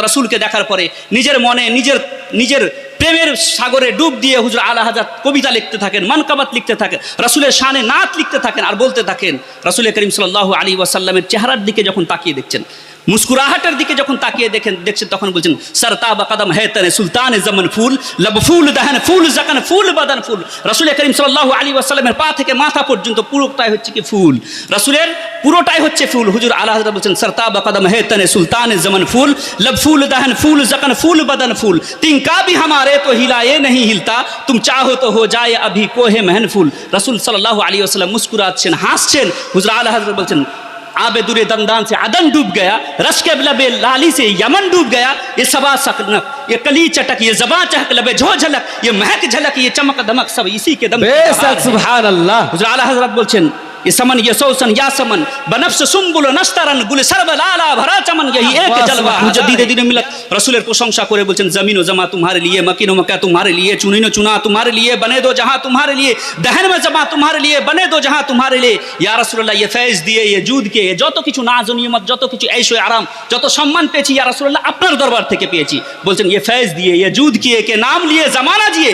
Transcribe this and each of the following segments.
রাসুলকে দেখার পরে নিজের মনে, নিজের নিজের প্রেমের সাগরে ডুব দিয়ে হুজুর আলা হাজার কবিতা লিখতে থাকেন, মানকাবাত লিখতে থাকেন, রাসুলের শানে নাত লিখতে থাকেন আর বলতে থাকেন, রাসুল করিম সাল্লাহ আলী ওয়াসাল্লামের চেহারার দিকে যখন তাকিয়ে দেখছেন মুস্কুরাহাটের দিকে যখন তাকিয়ে দেখেন, দেখছেন, তখন বলছেন স্যার তা বা কাদম হে তানে সুলতান জামান ফুল, লব ফুল দাহান ফুল জাকান ফুল বাদান ফুল। রাসুল করিম সাল্লাহ আলী ওয়াসাল্লামের পা থেকে মাথা পর্যন্ত পুরোটাই হচ্ছে কি ফুল। রাসুলের পুরোটাই হচ্ছে ফুল। হুজুর আল্লাহ বলছেন স্যার তা বা কাদম হে তানে সুলতান জামান ফুল, লব ফুল দাহান ফুল জাকান ফুল বাদান ফুল। তিনকা ভি হামারে তো হিলায়ে নহি হিলতা, তুম চাহো তো হো যায় আভি কোহে মেহন ফুল। রাসুল সাল্লাহ আলী ওয়াসাল্লাম মুস্কুরাচ্ছেন, হাসছেন। হুজুর আল্লাহ বলছেন آبدور دندان سے عدن ڈوب گیا رشک لب لالی سے یمن ڈوب گیا یہ سبا سکنک یہ کلی چٹک یہ زباں چہک لب جھو جھلک یہ مہک جھلک یہ چمک دمک سب اسی کے دم سبحان اللہ۔ حضرت حضرت بلچن سمن یہ سوسن یا سمن بنفس سنبول نسترن گل سرب لالا بھرا چمن یہی ایک جلوہ۔ مجدد دین ملت۔ شاہ کورے بلچن زمین و زمان تمہارے لیے مکین و مکہ تمہارے لیے چونین و چونا تمہارے لیے بنے دو جہاں تمہارے لیے دہن میں جمع تمہارے لیے بنے دو جہاں تمہارے لیے۔ یا رسول اللہ یہ فیض دیئے یہ جود کے যত কিছু کچھ ও নিয়ামত যত কিছু ঐশ ও আরাম যত সম্মান পেয়েছি ইয়া রাসূলুল্লাহ دربار تھے یہ فیض দিয়ে یہ جود کیے کہ نام لیے زمانہ دیے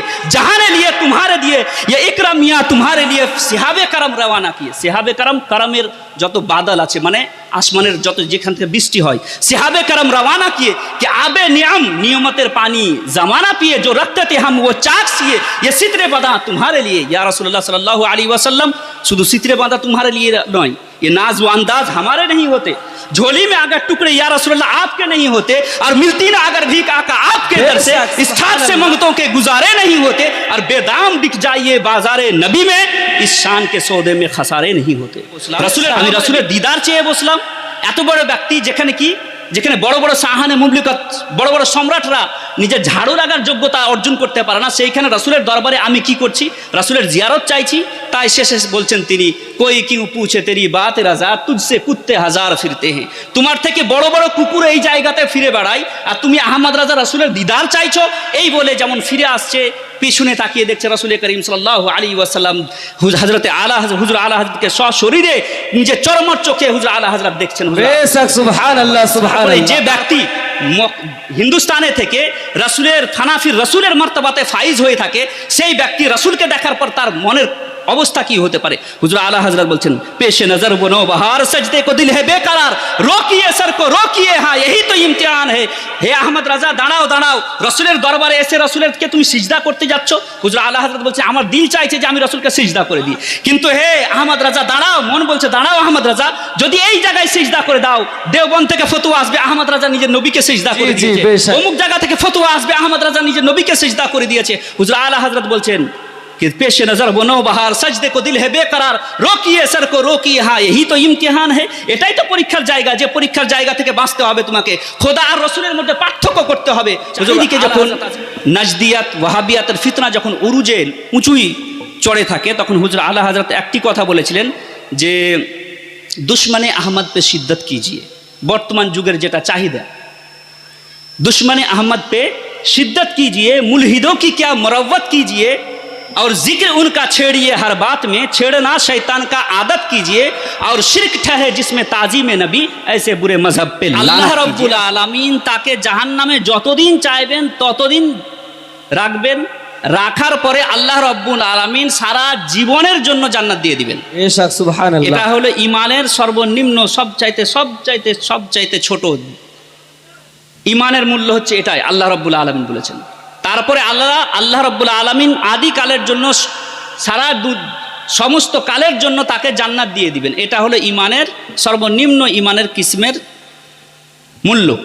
لیے تمہارے دیے یہ اکرم یا تمہارے لیے صحابہ کرم روانہ کیے۔ সেহাবে কারাম, কারামের যত বাদাল আছে মানে আসমানের যত যেখান থেকে বৃষ্টি হয়, সেহাবে কারাম রওয়ানা কিয়ে কে আবে নিয়াম, নিয়মতের পানি জামানা পিয়ে জো রক্ততে হাম ও চাক সিয়ে এ সিতরে বাঁধা তোমারে লিয়ে। ইয়া রসুল্লাহ সাল্লাহ আলী ওয়াসাল্লাম, শুধু সিতরে বাঁধা তোমারে লিয়ে নয় ইয়ে এ নাজ ও আন্দাজ হামারে নেই হতে। جھولی میں اگر ٹکڑے یا رسول اللہ آپ کے نہیں ہوتے اور ملتی نہ اگر بھی کاکا آپ کے در سے اس چھات سے منگتوں کے گزارے نہیں ہوتے اور بے دام بک جائیے بازار نبی میں اس شان کے سودے میں خسارے نہیں ہوتے۔ رسول رسول دیدار وہ اسلام؟ ایتو بڑے بیکتی جکھن کی যেখানে বড় বড় সাহানে মুবলিকত বড় বড় সম্রাটরা নিজের ঝাড়ু লাগার যোগ্যতা অর্জন করতে পারে না, সেইখানে রাসুলের দরবারে আমি কি করছি? রাসুলের জিয়ারত চাইছি, তাই শেষে বলছেন তিনি, কই কিউ পুছে তেরি বাত রাজা তুজসে কুত্তে হাজার ফিরতে হে তোমার থেকে বড় বড় কুকুর এই জায়গাতে ফিরে বেড়ায় আর তুমি আহমদ রাজা রাসুলের দিদার চাইছো? এই বলে যেমন ফিরে আসছে পিছনে তাকিয়ে দেখছে রাসুল করিম সাল্লাহ আলী ওয়াসাল্লাম হজরতে আলা হুজুর আলা হাজরতকে সশরীরে নিজের চরমর চোখে হুজুর আলা হাজরত দেখছেন যে ব্যক্তি হিন্দুস্তানে থেকে রসুলের থানাফির রসুলের মর্তবাতে ফাইজ হয়ে থাকে সেই ব্যক্তি রসুলকে দেখার পর তার মনের অবস্থা কি হতে পারে? হুজুর আলা হজরত বলছেন পেশে নজর বনো বাহার সজদে কো দিল হে বেকারার রোকিয়ে সর কো রোকিয়ে হ্যাঁ यही তো ইমতিহান হে। হে আহমদ রাজা দাঁড়াও দাঁড়াও রসুলের দরবারে এসে রসুলেরকে তুমি সিজদা করতে যাচ্ছ? হুজুর আলা হজরত বলছে আমার দিল চাইছে যে আমি রসুলকে সিজদা করে দিই। কিন্তু হে আহমদ রাজা দাঁড়াও মন বলছে দাঁড়াও আহমদ রাজা যদি এই জায়গায় সিজদা করে দাও দেওবন থেকে ফতুয়া আসবে আহমদ রাজা নিজের নবীকে সিজদা করে দিয়েছে। অমুক জায়গা থেকে ফতুয়া আসবে আহমদ রাজা নিজের নবীকে সিজদা করে দিয়েছে। হুজুর আলা হজরত বলছেন कि पेश नजर बनो बहार सजदे को दिल है बेकरार रोकिए सर को रोकिए হ্যাঁ यही তো ইমতিহান হে এটাই তো পরীক্ষার জায়গা যে পরীক্ষার জায়গা থেকে বাঁচতে হবে তোমাকে খোদা আর রসুলের মধ্যে পার্থক্য করতে হবে এদিকে যখন নাজদিয়াত ওয়াহাবিয়াতের ফিতনা যখন উরুজে উঁচুই চড়ে থাকে তখন হুজুর আলা হজরত একটি কথা বলেছিলেন যে দুশ্মনে আহমদ পে শিদ্দত কিজিয়ে বর্তমান যুগের যেটা চাহিদা दुश्मन अहमद पे शिद्दत कीजिए मुलहिदों की क्या मरवत कीजिए और जिक्र उनका छेड़िए हर बात में छेड़ना शैतान का आदत कीजिए और शिरक ठहरे जिसमें ताजीम नबी ऐसे बुरे मजहब पे আল্লাহ রব্বুল আলামিন তাকে জাহান্নামে যতদিন চাইবেন ততদিন রাখবেন রাখার পরে আল্লাহ রব্বুল আলামিন সারা জীবনের জন্য জান্নাত দিয়ে দিবেন বেশ সুবহান এটা আল্লাহ হলো ইমানের সর্বনিম্ন সব চাইতে সব চাইতে সব চাইতে ছোট ইমানের মূল্য হচ্ছে এটাই আল্লাহ রব্বুল আলমিন বলেছেন তারপরে আল্লাহ আল্লাহ রব্বুল আলমিন আদি কালের জন্য সারা দু- সমস্ত কালের জন্য তাকে জান্নাত দিয়ে দিবেন। এটা হলো ইমানের সর্বনিম্ন ইমানের কিসমের মূল্য।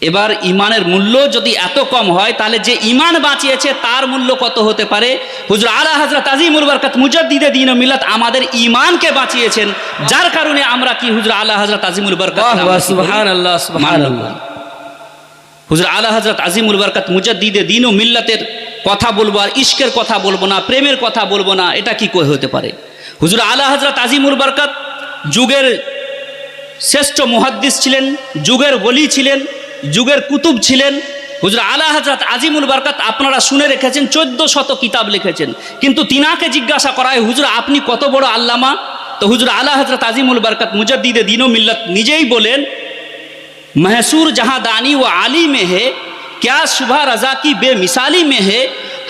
এবার ইমানের মূল্য যদি এত কম হয় তাহলে যে ইমান বাঁচিয়েছে তার মূল্য কত হতে পারে? হুজুর আলা হজরত আজিমুল বরকত মুজাদ্দিদে দিন ও মিলাত আমাদের ইমানকে বাঁচিয়েছেন যার কারণে আমরা কি হুজুর আলা হাজরা আজিমুল বরকত বাহ বাহ সুবহান আল্লাহ সুবহান আল্লাহ হুজুর আলা হজরত আজিমুল বরকত মুজাদ্দিদে দিন ও মিল্লাতের কথা বলব আর ইশকের কথা বলব না, প্রেমের কথা বলব না, এটা কি করে হতে পারে? হুজুর আলা হজরত আজিমুল বরকত যুগের শ্রেষ্ঠ মুহাদ্দিস ছিলেন, যুগের বলি ছিলেন, যুগের কুতুব ছিলেন। হুজুর আলা হজরত আজিমুল বরকত আপনারা শুনে রেখেছেন, চোদ্দ শত কিতাব লিখেছেন। কিন্তু তিনাকে জিজ্ঞাসা করা হয় হুজুর আপনি কত বড় আল্লামা? তো হুজুর আলা হজরত আজিমুল বরকত মুজাদ্দিদে দিন মিল্লাত নিজেই বলেন महसूर जहाँ दानी व आली में है क्या सुबह रजा की बेमिसाली में है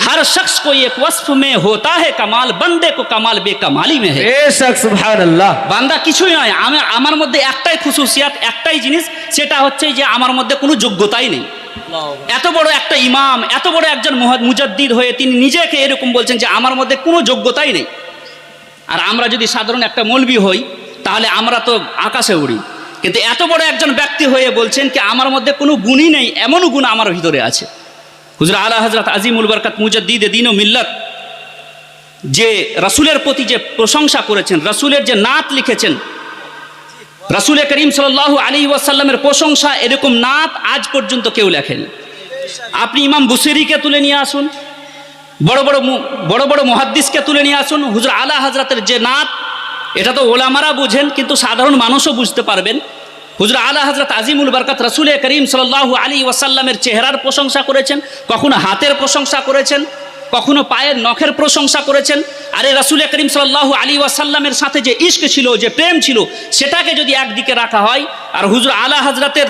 हर शख्स को एक वस्फ में होता है कमाल बंदे को कमाल बेकमाली में है বেশক সুবহান আল্লাহ বান্দা কিছুই নয় আমি আমার মধ্যে একটাই খুশুসিয়াত একটাই জিনিস সেটা হচ্ছে যে আমার মধ্যে কোনো যোগ্যতাই নেই এত বড় একটা ইমাম এত বড় একজন মুহাদ- মুজাদ্দিদ হয়ে তিনি নিজেকে এরকম বলছেন যে আমার মধ্যে কোনো যোগ্যতাই নেই আর আমরা যদি সাধারণ একটা মৌলবি হই তাহলে আমরা তো আকাশে উড়ি কিন্তু এত বড় একজন ব্যক্তি হয়ে বলছেন কি, আমার মধ্যে কোনো গুণই নেই, এমনও গুণ আমার ভিতরে আছে। হুজুর আলা হজরত আজিমুল বরকত মুজাদ্দিদ দিন ও মিল্লত, যে রসুলের প্রতি যে প্রশংসা করেছেন, রসুলের যে নাত লিখেছেন, রসুল করিম সাল্লাহ আলী ওয়াসাল্লামের প্রশংসা এরকম নাত আজ পর্যন্ত কেউ লেখেন। আপনি ইমাম বুসেরিকে তুলে নিয়ে আসুন, বড় বড় বড় বড় মহাদ্দিসকে তুলে নিয়ে আসুন, হুজুর আলা হাজরাতের যে নাত এটা তো ওলামারা বুঝেন, কিন্তু সাধারণ মানুষও বুঝতে পারবেন। হুজুর আলা হজরত আজিমুল বরকত রসুল করিম সাল্লাহ আলী ওয়াসাল্লামের চেহারার প্রশংসা করেছেন, কখনো হাতের প্রশংসা করেছেন, কখনো পায়ের নখের প্রশংসা করেছেন। আরে রসুল করিম সাল্লাহ আলী ওয়াসাল্লামের সাথে যে ইস্ক ছিল, যে প্রেম ছিল, সেটাকে যদি একদিকে রাখা হয়, আর হুজুর আলা হজরতের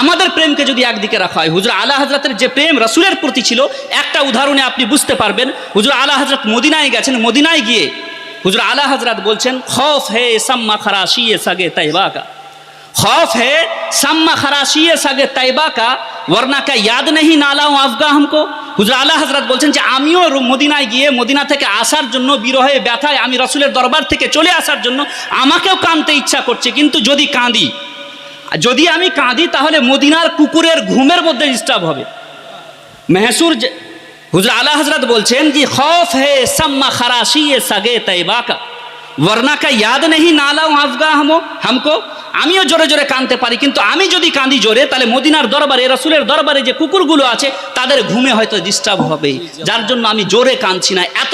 আমাদের প্রেমকে যদি একদিকে রাখা হয়, হুজুর আলা হজরতের যে প্রেম রসুলের প্রতি ছিল, একটা উদাহরণে আপনি বুঝতে পারবেন। হুজুর আলা হজরত মদিনায় গেছেন, মদিনায় গিয়ে হুজুর আলা হাজরাত বলছেন, খফ হে সাম্মা খারাশি এ সাগে তাইবা কা খফ হে সাম্মা খারাশি এ সাগে তাইবা কা ওয়ার্না কা ইয়াদ নেহি নালাও আফগা হামকো? হুজুর আলা হাজরাত বলছেন যে, আমিও মদিনায় গিয়ে মদিনা থেকে আসার জন্য বিরহে ব্যথায় আমি রসুলের দরবার থেকে চলে আসার জন্য আমাকেও কাঁদতে ইচ্ছা করছে, কিন্তু যদি কাঁদি, যদি আমি কাঁদি তাহলে মদিনার কুকুরের ঘুমের মধ্যে ডিস্টার্ব হবে। মেহসুর حضراء اللہ حضرت بول چین جی خوف ہے سم خراشی سگے تیبہ کا ওয়ার্না কা ইয়াদ নেহি নালাও আফগা হামো হামকো আমিও জোরে জোরে কাঁদতে পারি কিন্তু আমি যদি কাঁদি জোরে তাহলে মদিনার দরবারে রসুলের দরবারে যে কুকুরগুলো আছে তাদের ঘুমে হয়তো ডিস্টার্ব হবে যার জন্য আমি জোরে কাঁদছি না এত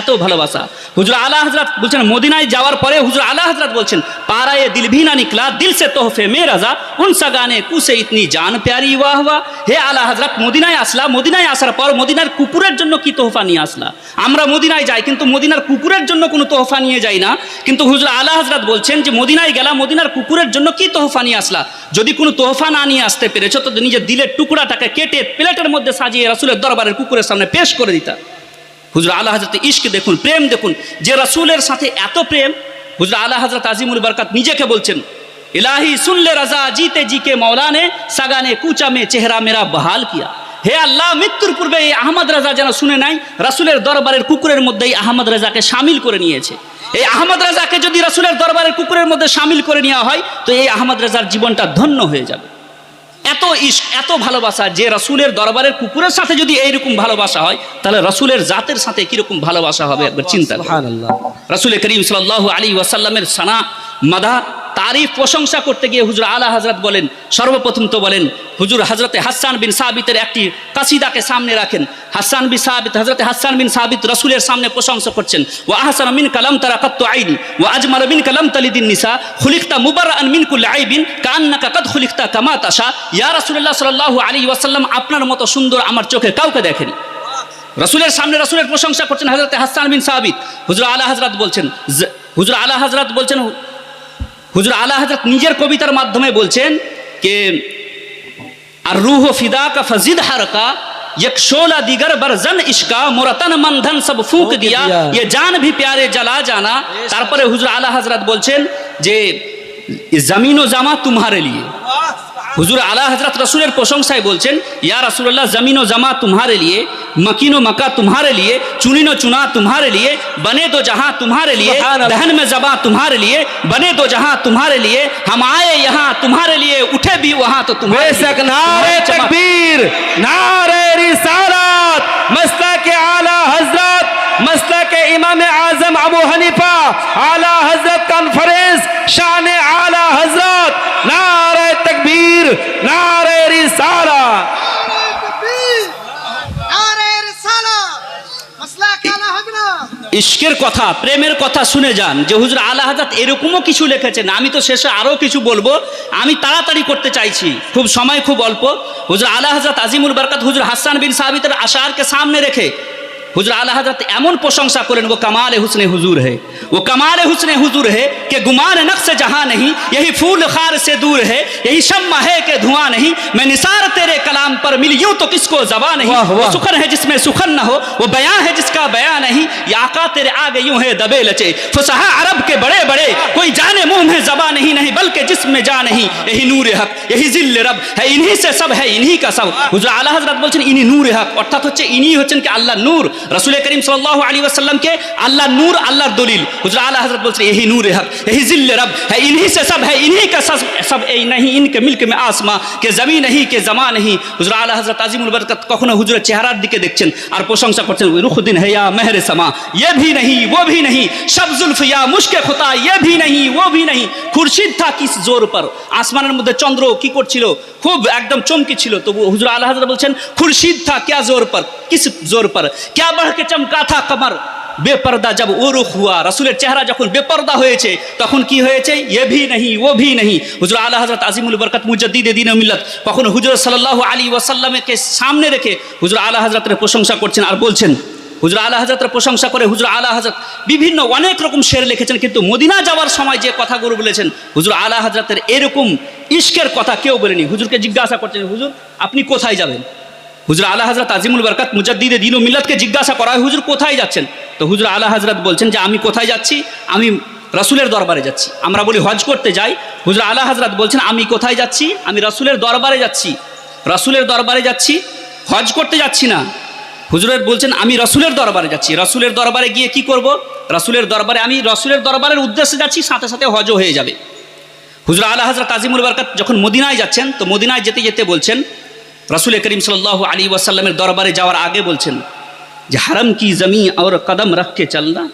এত ভালোবাসা হুজুর আলা হাজরাত বলছেন মদিনায় যাওয়ার পরে হুজুর আলা হজরত বলছেন পাড়ায় দিল ভি নিকলা দিল সে তোহফে মে রাজা উনসা সাগানে কুসে ইতনি জান প্যারি ওয়াহ ওয়া হে আলা হাজরাত মদিনায় আসলা মদিনায় আসার পর মদিনার কুকুরের জন্য কি তোহফা নিয়ে আসলা আমরা মদিনায় যাই কিন্তু মদিনার কুকুরের জন্য কোনো তোহফা নিয়ে যাই না। কিন্তু হুজুর আলা হজরত বলছেন যে, মদিনায় গেলা, মদিনার কুকুরের জন্য কি তোহফা নিয়ে আসলা? যদি কোনো তোহফা না নিয়ে আসতে পেরেছ, তো নিজের দিলের টুকরাটাকে কেটে প্লেটের মধ্যে সাজিয়ে রাসুলের দরবারের কুকুরের সামনে পেশ করে দিতা। হুজুর আল্লাহ হজরত ইশক দেখুন, প্রেম দেখুন, যে রসুলের সাথে এত প্রেম, হুজুর আল্লাহ হজরত আজিমুল বরকত নিজেকে বলছেন, ইলাহি সুনলে রাজা জিতে জিকে মৌলানে সাগানে কুচা মে চেহারা মেরা বহাল কিয়া। হে আল্লাহ, মৃত্যুর পূর্বে এই আহমদ রাজা যেন শুনে নাই, রাসুলের দরবারের কুকুরের মধ্যেই আহমদ রাজাকে সামিল করে নিয়েছে। এই আহমদ রাজাকে যদি রাসুলের দরবারের কুকুরের মধ্যে সামিল করে নেওয়া হয় তো এই আহমদ রাজার জীবনটা ধন্য হয়ে যাবে। এত ইস এত ভালোবাসা যে রসুলের দরবারের কুকুরের সাথে যদি এইরকম ভালোবাসা হয় তাহলে রসুলের জাতের সাথে কীরকম ভালোবাসা হবে একবার চিন্তা রসুল করিম সাল্লাহ আলী ওয়াসাল্লামের সানা মাদা তারিফ প্রশংসা করতে গিয়ে হুজুর আলা হজরত বলেন, সর্বপ্রথম তো বলেন, হুজুর হজরতে হাসান বিন সাবিতের একটি কাসিদাকে সামনে রাখেন। হাসান বিন সাবিত হজরতে হাসান বিন সাবিত রসুলের সামনে প্রশংসা করছেন। ও আহসান মিন কালাম তারা কত্ত আইনি ও আজমার মিন কালাম তালিদিন নিসা, খুলিকতা মুবার আন মিন কুল আইবিন কান্নাকা কদ খুলিকতা কামা তাসা ইয়া রসুল্লাহ সাল্লাহ আলী ওয়াসাল্লাম, আপনার মতো সুন্দর আমার চোখে কাউকে দেখেনি। রসুলের সামনে রসুলের প্রশংসা করছেন হজরত হাসান বিন সাহাবিদ হুজুর আলা হজরত বলছেন, হুজুর আলা হজরত বলছেন حضرت نیجر کو রুহ فدا کا ফজিদ হারকা یک شولہ دیگر برزن عشقہ مرتن مندھن سب فوک دیا یہ جان بھی پیارے جلا جانا حضر علیہ حضرت بولتے জামিন ও জামা তুমারে লিয়ে। হুজুর আলা হজরত রসুলের প্রশংসায় বলছেন ইয়া রসুল্লাহ জমিন ও জামা তুমারে লিয়ে মকিন ও মকা তুমারে লিয়ে চুনিন ও চুনা তুমারে লিয়ে বনে দো জহাঁ তুমারে লিয়ে দহন মে জবা তুমারে লিয়ে বনে দো জহাঁ তুমারে লিয়ে হম আয়ে ইহা তুমারে লিয়ে উঠে ভি ওহা তো তুমারে নারে রিসালাত मसला के इमाम आजम अबू हनीफा आला हजरत कॉन्फ्रेंस शान आला हजरत नारे तकबीर नारे रिसाला ইশকের কথা প্রেমের কথা শুনে যান যে হুজুর আলা হাজাত এরকমও কিছু লিখেছেন আমি তো শেষে আরও কিছু বলব আমি তাড়াতাড়ি করতে চাইছি খুব সময় খুব অল্প। হুজুর আলা হাজাত আজিমুল বারকাত হুজুর হাসান বিন সাহাবিতের আশারকে সামনে রেখে حضر آلہ حضرت ایمون پوشنگ سا করলেন وہ کمال حسن حضور ہے۔ وہ کمال حسن حضور ہے کہ گمان نقص جہاں نہیں یہی پھول خار سے دور ہے یہی شمع ہے کہ دھواں نہیں۔ میں نثار تیرے کلام پر مل یوں تو کس کو زبان نہیں؟ وہ سخن ہے جس میں سخن نہ ہو وہ بیان ہے جس کا بیان نہیں۔ یہ آقا تیرے آگے یوں ہے دبے لچے۔ فسحہ عرب کے بڑے بڑے کوئی جانے منہ میں زبان نہیں نہیں بلکہ جس میں جا نہیں۔ یہی نور حق یہی ذل رب ہے انہی سے سب ہے انہی کا سب۔ حضر بلچن انہی نور حق۔ اور تھا অর্থাৎ হচ্ছে انہی ہوچن کہ اللہ نور রাসুল করিম সাল্লাহ আলী আসাল্লামকে আল্লাহ নূর, আল্লাহর দলিল। হুজরা আল্লাহ হজরত বলছে এহি নূর হক এহি জিল্ল রব হ্যাঁ ইনহি সে সব হ্যাঁ ইনহি কা সব সব, এই নাহি ইনকে মিল্ক মে আসমা, কে জমি নাহি, কে জমা নাহি। হুজরা আল্লাহ হজরত আজিমুল বরকত কখনো হুজুরের চেহারার দিকে দেখছেন আর প্রশংসা করছেন রুখুদ্দিন হেয়া মেহরে সামা ইয়ে ভি নাহি, ও ভি নাহি, সব জুলফিয়া মুশকে খোতা ইয়ে ভি নাহি, ও ভি নাহি, খুরশিদ থা কিস জোর পর। আসমানের মধ্যে চন্দ্র কি করছিল? খুব একদম চমকি ছিল তবু হুজুর আল্লাহ হাজরা বলছেন, খুরশিদ থা ক্যা জোর পর, কিস জোর পর, ক্যা बढ़ के चमका था कमर বেপর্দা জব ও রুখ হুয়া রসুলের চেহারা যখন বেপর্দা হয়েছে তখন কি হয়েছে এ ভি নেহি ও ভি নেহি হুজুর আল্লাহ হজরত আজিমুল বরকত মুজদ্দিদ দিন মিল্লত কখনো হুজুর সাল্লাহ আলী ওয়াসাল্লামকে সামনে রেখে হুজুর আল্লাহ হজরতের প্রশংসা করছেন আর বলছেন হুজুর আলা হাজরতের প্রশংসা করে হুজুর আলা হাজরত বিভিন্ন অনেক রকম শের লিখেছেন কিন্তু মদিনা যাওয়ার সময় যে কথাগুলো বলেছেন হুজুর আলা হাজরতের এরকম ইশকের কথা কেউ বলেনি হুজুরকে জিজ্ঞাসা করছেন হুজুর আপনি কোথায় যাবেন হুজুর আলা হজরত আজিমুল বরকত মুজাদ্দিদে দিন ও মিল্লাতকে জিজ্ঞাসা করা হয়, হুজুর, কোথায় যাচ্ছেন? তো হুজুর আলা হজরত বলছেন যে, আমি কোথায় যাচ্ছি? আমি রসুলের দরবারে যাচ্ছি। আমরা বলি, হজ করতে যাই? হুজুর আলা হজরত বলছেন, আমি কোথায় যাচ্ছি? আমি রসুলের দরবারে যাচ্ছি। রসুলের দরবারে যাচ্ছি? হজ করতে যাচ্ছি না। হুজুরের বলছেন, আমি রসুলের দরবারে যাচ্ছি। রসুলের দরবারে গিয়ে কি করব? রসুলের দরবারে, আমি রসুলের দরবারের উদ্দেশ্যে যাচ্ছি, সাথে সাথে হজও হয়ে যাবে। হুজুর আলা হজরত আজিমুল বরকত যখন মদিনায় যাচ্ছেন, তো মদিনায় যেতে যেতে বলছেন রসুল করিম সাল্লাহ আলী ওয়াসাল্লামের দরবারে যাওয়ার আগে বলছেন যে হারাম কি জমি আর কদম রাখকে চলনা?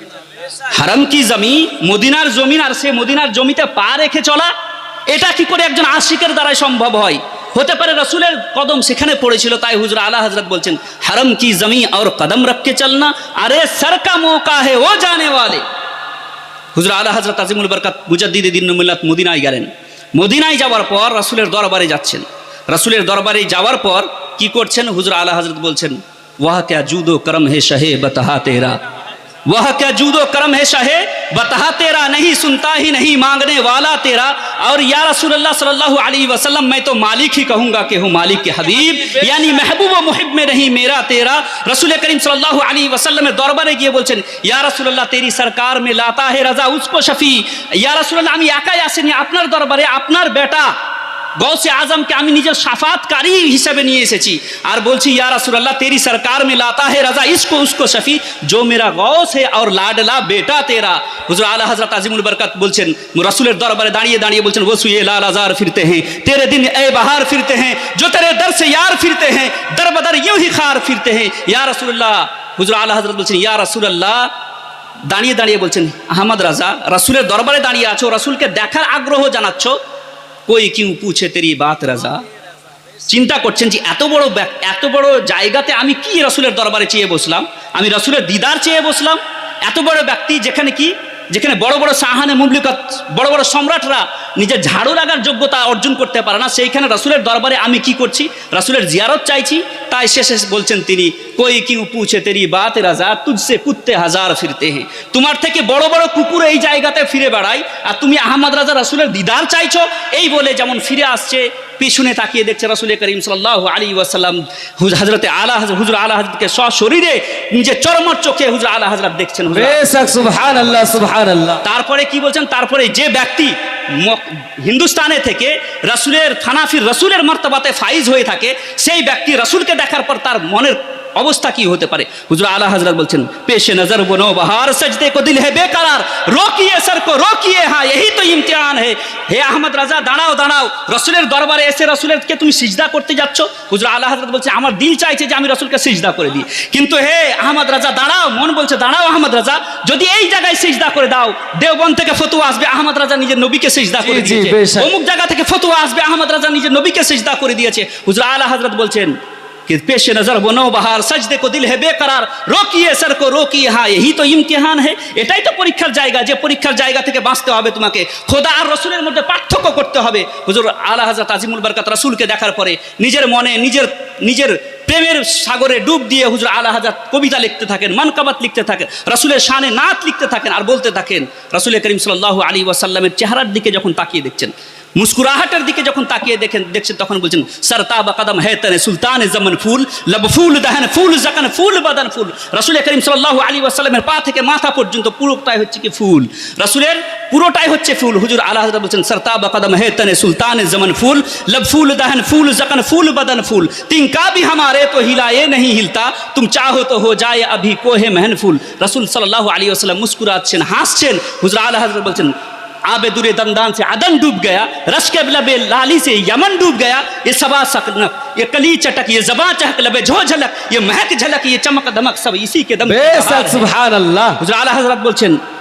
হারাম কি জমি? মদিনার জমিন আর সে মদিনার জমিতে পা রেখে চলা? এটা কি করে একজন আশিকের দ্বারাই সম্ভব হয়? হতে পারে রসুলের কদম সেখানে পড়েছিল, তাই হুজুর আলা হজরত বলছেন, হারাম কি জমি আর কদম রাখকে চলনা? আরে সরকা মৌকা হে, ও জানে ওয়ালে। হুজুর আলা হজরত আজিমুল বরকাত মুজাদ্দিদ দিন মদিনায় গেলেন। মদিনায় যাওয়ার পর রসুলের দরবারে যাচ্ছেন। রাসুলের দরবারে যাওয়ার পর কি করছেন হুজুর আলা হজরত বলছেন ওয়াহ ক্যা জুদো করম হে শাহে বতহা তেরা वह क्या जूदो करम है शाहे बता तेरा नहीं सुनता ही नहीं मांगने वाला तेरा और या रसूल अल्लाह सल्लल्लाहु अलैहि वसल्लम मैं तो मालिक ही कहूँगा कि हूँ मालिक के हबीब यानी महबूब व मुहिब में नहीं मेरा तेरा रसूल करीम सल्लल्लाहु अलैहि वसल्लम में দরবারে গিয়ে বলছেন ইয়া রাসূলুল্লাহ তেরি সরকার মে লাতা হে রাজা উসকো শফি ইয়া রাসূলুল্লাহ আমি একাই আসিনি আপনার দরবারে আপনার বেটা গৌসে আজমকে আমি নিজের সাফাতকারী হিসেবে নিয়ে এসেছি। আর বলছি, ইয়া রাসুল্লাহ তেরি সরকার মে লাতা হে রাজা, ইসকো উসকো শফি জো মেরা গৌস হে আর লাডলা বেটা তেরা। হুজুর আলা হজরত আজিমুল বরকত বলছেন, রসুলের দরবারে দাঁড়িয়ে দাঁড়িয়ে বলছেন ওসু এ লাল আজার ফিরতে হ্যাঁ তেরে দিন এ বাহার ফিরতে হ্যাঁ জো তেরে দর সে ইয়ার ফিরতে হ্যাঁ দরবদর ইউ হি খার ফিরতে হ্যাঁ। ইয়া রাসুল্লাহ হুজুর আলা হজরত বলছেন, ইয়া রাসুল্লাহ দাঁড়িয়ে দাঁড়িয়ে বলছেন, আহমদ রাজা, রাসুলের দরবারে দাঁড়িয়ে আছো, রাসুলকে দেখার আগ্রহ জানাচ্ছ কই কিউ পুছে তেরি বাত রাজা চিন্তা করছেন যে এত বড় এত বড় জায়গাতে আমি কি রসুলের দরবারে চেয়ে বসলাম? আমি রসুলের দিদার চেয়ে বসলাম। এত বড় ব্যক্তি যেখানে কি? যেখানে বড় বড় শাহানে মুবলিকত বড় বড় সম্রাটরা নিজের ঝাড়ু লাগার যোগ্যতা অর্জন করতে পারে না, সেইখানে রসুলের দরবারে আমি কি করছি? রসুলের জিয়ারত চাইছি। তাই শেষে বলছেন তিনি কই কিউ পুছে তেরি বাত রাজা তুঝসে কুত্তে হাজার ফিরতে হ্যাঁ তোমার থেকে বড় বড় কুকুর এই জায়গাতে ফিরে বেড়ায় আর তুমি আহমদ রাজা রসুলের দিদার চাইছো এই বলে যেমন ফিরে আসছে পিছনে তাকিয়ে দেখছে রসুল করিম সাল্লাহ আলী ওয়াসাল্লাম হজরতে আলা হজ- হুজুর আলা হজরতকে সশরীরে নিজের চরমর চোখে হুজুর আলা হজরত দেখছেন তারপরে কি বলছেন? তারপরে যে ব্যক্তি হিন্দুস্তানে থেকে রসুলের থানাফির রসুলের মর্তবাতে ফাইজ হয়ে থাকে সেই ব্যক্তি রসুলকে দেখার পর তার মনের অবস্থা কি হতে পারে? হুজুর আলা হজরত বলছেন পেশে নজর বনো বাহার সজদে কো দিল হে বেকারার রোকিয়ে সর কো রোকিয়ে হ্যাঁ यही তো ইমতিহান হে। হে আহমদ রাজা দাঁড়াও দাঁড়াও রসুলের দরবারে এসে রসুলেরকে তুমি সিজদা করতে যাচ্ছ? হুজুর আলা হজরত বলছে আমার দিল চাইছে যে আমি রসুলকে সিজদা করে দিই। কিন্তু হে আহমদ রাজা দাঁড়াও মন বলছে দাঁড়াও আহমদ রাজা যদি এই জায়গায় সিজদা করে দাও দেওবন থেকে ফতুয়া আসবে আহমদ রাজা নিজের নবীকে সিজদা করে দিয়েছে। অমুক জায়গা থেকে ফতুয়া আসবে আহমদ রাজা নিজের নবীকে সিজদা করে দিয়েছে। হুজুর আলা হজরত বলছেন कि पेश नजर बनो बहार सजदे को दिल है बेकरार रोकिए सर को रोकिए হ্যাঁ यही তো ইমতিহান হে এটাই তো পরীক্ষার জায়গা যে পরীক্ষার জায়গা থেকে বাঁচতে হবে তোমাকে খোদা আর রসুলের মধ্যে পার্থক্য করতে হবে হুজুর আলা হাজরত আজিমুল বরকত রসুলকে দেখার পরে নিজের মনে নিজের নিজের প্রেমের সাগরে ডুব দিয়ে হুজুর আলা হাজার কবিতা লিখতে থাকেন মানকাবাত লিখতে থাকেন রাসুলের শানে নাত লিখতে থাকেন আর বলতে থাকেন রাসুল করিম সাল্লাহ আলী ওয়াসাল্লামের চেহারার দিকে যখন তাকিয়ে দেখছেন মুস্কুরাহাটের দিকে যখন তাকিয়ে দেখেন, দেখছেন, তখন বলছেন স্যার তা বা কাদম হে তানে সুলতান জামান ফুল, লব ফুল দাহান ফুল, জাকান ফুল, বাদান ফুল। রাসুল করিম সাল্লাহ আলী ওয়াসাল্লামের পা থেকে মাথা পর্যন্ত পুরোটাই হচ্ছে কি ফুল। রাসুলের পুরোটাই হচ্ছে ফুল। হুজুর আল্লাহ বলছেন স্যার তা বা কাদম হে তানে সুলতান জামান ফুল, লব ফুল দাহান ফুল, জাকান ফুল, বাদান ফুল। তিনকা ভি হামারে তো হিলায়ে নহি হিলতা, তুম চাহো তো হো যায় আভি কোহে মেহন ফুল। রাসুল সাল্লাহ আলী ওয়াসাল্লাম মুস্কুরাচ্ছেন, হাসছেন। হুজুর আল্লাহ বলছেন آب دور دندان سے عدن ڈوب گیا رشک لب لالی سے یمن ڈوب گیا۔ یہ سبا سکنک یہ کلی چٹک یہ زباں چہک لب جھو جھلک یہ مہک جھلک یہ چمک دمک سب اسی کے دم سبحان اللہ۔ حضرت علیہ حضرت بلچن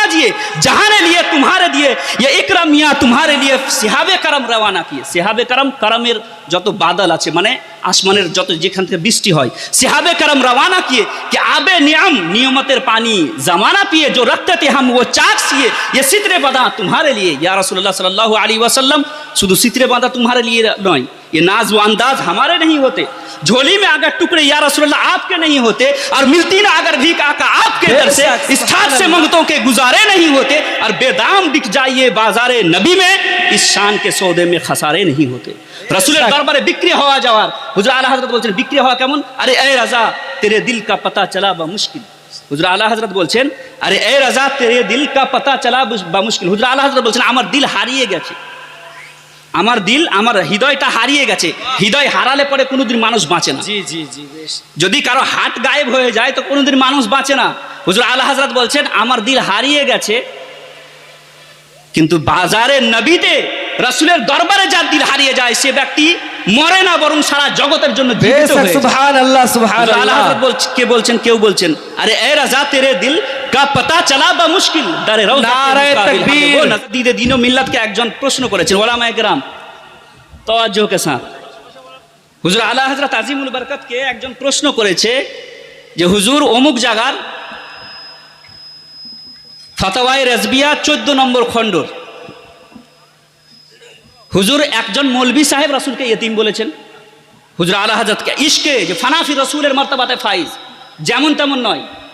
سمجھیے جہاں لیے تمہارے لیے یہ اکرم یا تمہارے لیے صحابے کرم روانہ کیے۔ صحابے کرم کرমের যত বাদল আছে، মানে আসমানের যত যেখান থেকে বৃষ্টি হয় صحابے کرم روانہ کیے کہ آب نعم নিয়মতের پانی زمانہ پیے، جو رکھتے تھے ہم وہ چاک سیے، یہ سترے বাঁধা تمہارے لیے۔ یا رسول اللہ صلی اللہ علیہ وسلم শুধু سترے বাঁধা تمہارے لیے নয় یہ ناز و انداز ہمارے نہیں ہوتے۔ جھولی میں اگر ٹکڑے یا رسول اللہ آپ کے نہیں ہوتے اور ملتی نہ اگر بھی کاکا آپ کے در سے اس چھات سے منگتوں کے گزارے نہیں ہوتے اور بے دام بک جائیے بازار نبی میں اس شان کے سودے میں خسارے نہیں ہوتے۔ رسول اللہ دربارے بکری ہوا جوار۔ حضر اعلیٰ حضرت بولچن بکری ہوا کمن؟ ارے اے رضا تیرے دل کا پتہ چلا با مشکل۔ حضر اعلیٰ حضرت بولچن ارے اے رضا تیرے دل کا پتہ چلا با مشکل۔ حضر اعلیٰ حضرت بولچن আমার دل ہاریے گیا چھے আমার দিল আমার হৃদয়টা হারিয়ে গেছে। হৃদয় হারালে পরে কোনোদিন মানুষ বাঁচে না। জি জি জি যদি কারও হাট গায়েব হয়ে যায় তো কোনোদিন মানুষ বাঁচে না। হুজুর আল্লাহ হাজরত বলছেন আমার দিল হারিয়ে গেছে কিন্তু বাজারে নবীতে রসুলের দরবারে যার দিল হারিয়ে যায় সে ব্যক্তি মরে না বরং সারা জগতের জন্য হয়ে কে বলছেন কেউ বলছেন আরে এ রাজা তেরে দিল কা পতা চলা বা মুশকিল দারে। দিদে দিন মিল্লাতকে একজন প্রশ্ন করেছেন ওলামায়ে কেরাম তওয়াজ্জুহ কে সাথ হুজুর আলা হজরত আজিমুল বরকতকে একজন প্রশ্ন করেছে যে হুজুর অমুক জায়গার ফাতাওয়াই রাজবিয়া চোদ্দ নম্বর খণ্ডর হুজুর একজন মৌলবী সাহেব রাসুলকে ইয়েতিম বলেছেন হুজুর আলা হজরতকে ইশকে যে ফানাফি রসুলের মর্তবাতে ফাইজ যেমন তেমন নয়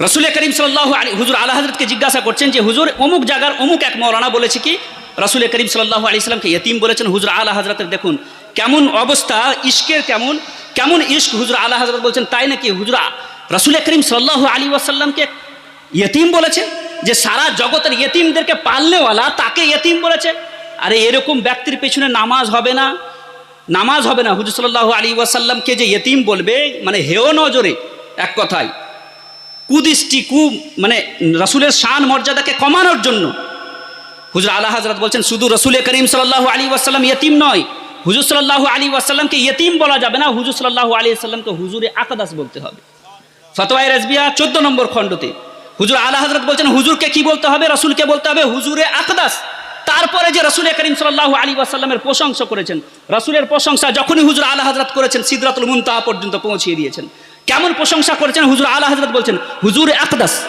রসুল করিম সাল্লাহ হুজুর আল্লাহ হজরতকে জিজ্ঞাসা করছেন যে, হুজুর, অমুক জায়গার অমুক এক মৌলানা বলেছে কি? রসুল করিম সাল্লাহ আলী ইসলামকে ইয়তিম বলেছেন, হুজুর আল্লাহ হজরতের দেখুন, কেমন অবস্থা, ইশকের কেমন কেমন ইশক, হুজুর আল্লাহ হজরত বলছেন, তাই নাকি হুজুর রসুল করিম সাল্লাহ আলী ওয়াসাল্লামকে ইয়তিম বলেছেন যে সারা জগতের ইয়তিমদেরকে পালনেওয়ালা তাকে ইয়তিম বলেছে? আরে এরকম ব্যক্তির পেছনে নামাজ হবে না, নামাজ হবে না। হুজুর সাল্লাহ আলী ওয়াসাল্লামকে যে ইয়তিম বলবে মানে হেও নজরে, এক কথায়। কুদৃষ্টি, কু মানে রসুলের শান, মর্যাদাকে কমানোর জন্য। হুজুর আল্লাহ হাজরত বলছেন, শুধু রসুল করিম সাল্লাহ আলী ওয়াসাল্লাম ইয়তিম নয়, হুজুর সাল্লাহ আলী ওয়াসাল্লামকে ইয়তিম বলা যাবে না, হুজুর সাল্লাহ আলী আসাল্লামকে হুজুরে আকাদাস বলতে হবে। ফতোয়াই রাজবিয়া, চোদ্দ নম্বর খণ্ডতে, হুজুর আল্লাহ হজরত বলছেন, হুজুরকে কি বলতে হবে? রসুলকে বলতে হবে হুজুরে আকদাস। তারপরে যে রসুল করিম সাল্লাহ আলী ওয়াসাল্লামের প্রশংসা করেছেন, রসুলের প্রশংসা যখনই হুজুর আল্লাহ হজরত করেছেন, সিদরাতুল মুনতাহা পর্যন্ত পৌঁছিয়ে দিয়েছেন। কেমন প্রশংসা করেছেন হুজুর আলা হজরত বলছেন? হুজুর আকদাস।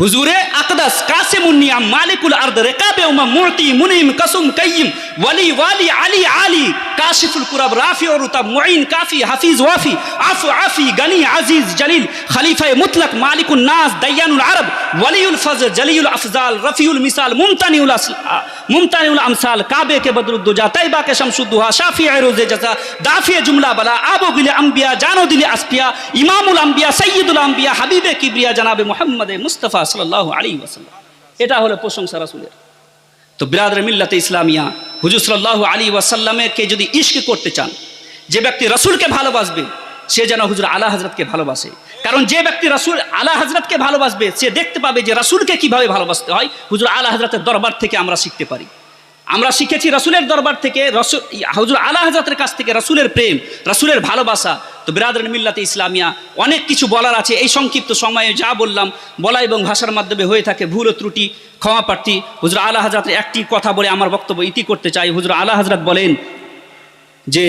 হুজুরে আকদাস কাসিমুন নিয়াম মালিকুল আরদ রেকাবে উমা মুতি মুনিম কাসুম কাইম ওয়ালি ওয়ালি আলী আলী কাশিফুল কুরাব রাফি ও রুতাব মুঈন কাফি হাফিজ ওয়াফি আফু আফি গনি আজিজ জলিল খলিফায়ে মুতলাক মালিকুন নাস দাইয়ানুল আরব ওয়ালিউল ফজর জলিউল আফজাল রফিউল মিসাল মুমতানিউল মুমতানিউল আমসাল কাবে কে বদরুদ্দুজা তাইবা কে শামসুদ্দুহা শাফি রোজে জাজা দাফিয়ে জুমলা বালা আবু গিলে আম্বিয়া জানো দিলে আসপিয়া ইমামুল আম্বিয়া সৈয়দুল আম্বিয়া হাবিবে কিবরিয়া জানাবে মোহাম্মদে মুস্তাফা সাল্লাল্লাহু আলী ওয়াসাল্লাম। এটা হলো প্রশংসা রাসুলের। তো বিরাদর মিল্লাতে ইসলামিয়া, হুজুর সাল্লাহ আলী ওয়াসাল্লামেরকে যদি ইস্ক করতে চান, যে ব্যক্তি রসুলকে ভালোবাসবে, সে যেন হুজুর আলা হজরতকে ভালোবাসে। কারণ যে ব্যক্তি রাসুল আলা হজরতকে ভালোবাসবে, সে দেখতে পাবে যে রাসুলকে কীভাবে ভালোবাসতে হয়, হুজুর আলা হজরতের দরবার থেকে আমরা শিখতে পারি। আমরা শিখেছি রসুলের দরবার থেকে রসুল হজুর আলা হাজরাতের কাছ থেকে রসুলের প্রেম, রসুলের ভালোবাসা। তো বিরাদর মিল্লাতে ইসলামিয়া, অনেক কিছু বলার আছে। এই সংক্ষিপ্ত সময়ে যা বললাম, বলা এবং ভাষার মাধ্যমে হয়ে থাকে ভুল ও ত্রুটি, ক্ষমা প্রার্থী। হুজুর আলা হাজরাতের একটি কথা বলে আমার বক্তব্য ইতি করতে চাই। হুজুর আলা হাজরাত বলেন যে,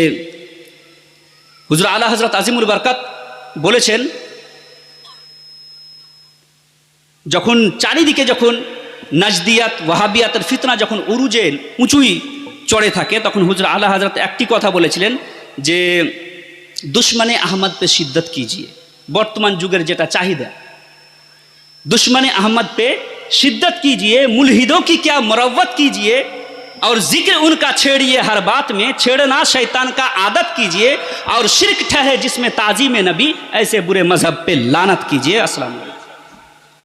হুজুর আলা হজরত আজিমুল বারকাত বলেছেন, যখন চারিদিকে যখন নাজদিয়াত ওয়াহাবিয়াতের ফিতনা যখন উরুজে উঁচুই চড়ে থাকে তখন হুজুর আলা হজরত একটি কথা বলেছিলেন যে দুশ্মনে আহমদ পে শিদ্দত কিজিয়ে বর্তমান যুগের যেটা চাহিদা दुश्मन अहमद पे शिद्दत कीजिए मुलहिदों की क्या मुरवत कीजिए और जिक्र उनका छेड़िए हर बात में छेड़ना शैतान का आदत कीजिए और शिरक ठहरे जिसमें ताजीम नबी ऐसे बुरे मजहब पे लानत कीजिए अस्सलाम वालेकुम